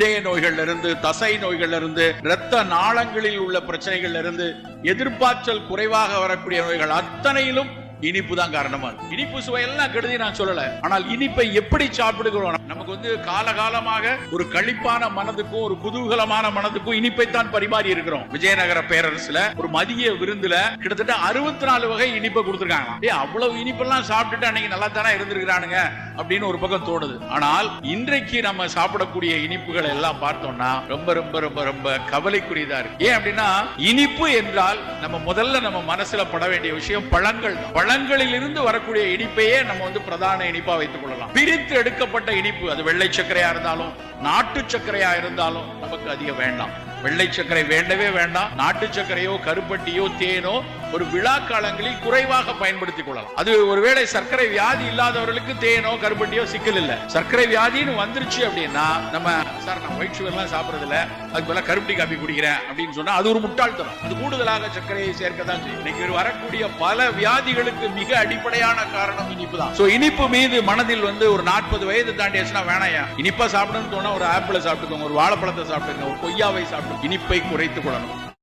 இதய நோய்கள்ல இருந்து தசை நோய்கள்ல இருந்து இரத்த நாளங்களில் உள்ள பிரச்சனைகள்ல இருந்து எதிர்பார்த்தல் குறைவாக வரக்கூடிய நோய்கள் அத்தனையிலும் இனிப்பு தான் காரணமா இருக்கு. இனிப்பு சுவையெல்லாம் கெடுதி நான் சொல்லல. ஆனால் இனிப்பை எப்படி சாப்பிடுகிறோம்? நமக்கு வந்து காலகாலமாக ஒரு களிப்பான மனதுக்கும் ஒரு குதூகலமான மனதுக்கும் இனிப்பைத்தான் பரிமாறி இருக்கிறோம். விஜயநகர பேரரசுல ஒரு மதிய விருந்துல கிட்டத்தட்ட அறுபத்தி நாலு வகை இனிப்பை கொடுத்துருக்காங்க ஏ அவ்வளவு இனிப்பெல்லாம் சாப்பிட்டுட்டு அன்னைக்கு நல்லா தானே இருந்திருக்கிறானுங்க. அப்படின்னு ஒரு பக்கம் தோணுது. ஆனால் இன்றைக்கு நம்ம சாப்பிடக்கூடிய இனிப்புகள் எல்லாம் பார்த்தோம்னா ரொம்ப ரொம்ப ரொம்ப ரொம்ப கவலைக்குரியதா இருக்கு. ஏன் அப்படின்னா இனிப்பு என்றால் நம்ம முதல்ல நம்ம மனசுல பட வேண்டிய விஷயம் பழங்கள் பழங்களிலிருந்து வரக்கூடிய இனிப்பையே நம்ம வந்து பிரதான இனிப்பா வைத்துக் கொள்ளலாம். பிரித்து எடுக்கப்பட்ட இனிப்பு அது வெள்ளை சர்க்கரையா இருந்தாலும் நாட்டு சர்க்கரையா இருந்தாலும் நமக்கு அதிகம் வேண்டாம். வெள்ளை சர்க்கரை வேண்டவே வேண்டாம். நாட்டு சர்க்கரையோ கருப்பட்டியோ தேனோ ஒரு விழா காலங்களில் குறைவாக பயன்படுத்திக் கொள்ளலாம். அது ஒருவேளை சர்க்கரை வியாதி இல்லாதவர்களுக்கு தேனோ கருப்பட்டியோ சிக்கல் இல்ல. சர்க்கரை வியாதின்னு வந்துருச்சு அப்படின்னா நம்ம சார் நான் ஒயிட் சுகர் எல்லாம் சாப்பிடுறது இல்ல அதுக்கு பதிலா கருப்பட்டி காப்பி குடிக்கிறேன் அப்படின்னு சொன்னா அது ஒரு முட்டாள்தனம் அது கூடுதலாக சர்க்கரையை சேர்க்க தான் செய்யும். இன்னைக்கு வரக்கூடிய பல வியாதிகளுக்கு மிக அடிப்படையான காரணம் இனிப்பு தான் சோ இனிப்பு மீது மனதில் வந்து ஒரு நாற்பது வயது தாண்டியாச்சுன்னா வேணாயா இனிப்பா சாப்பிடணும்னு தோணா ஒரு ஆப்பிளை சாப்பிட்டுக்கோங்க ஒரு வாழைப்பழத்தை சாப்பிட்டுங்க ஒரு கொய்யாவை சாப்பிட்டு இனிப்பை குறைத்துக் கொள்ளணும்.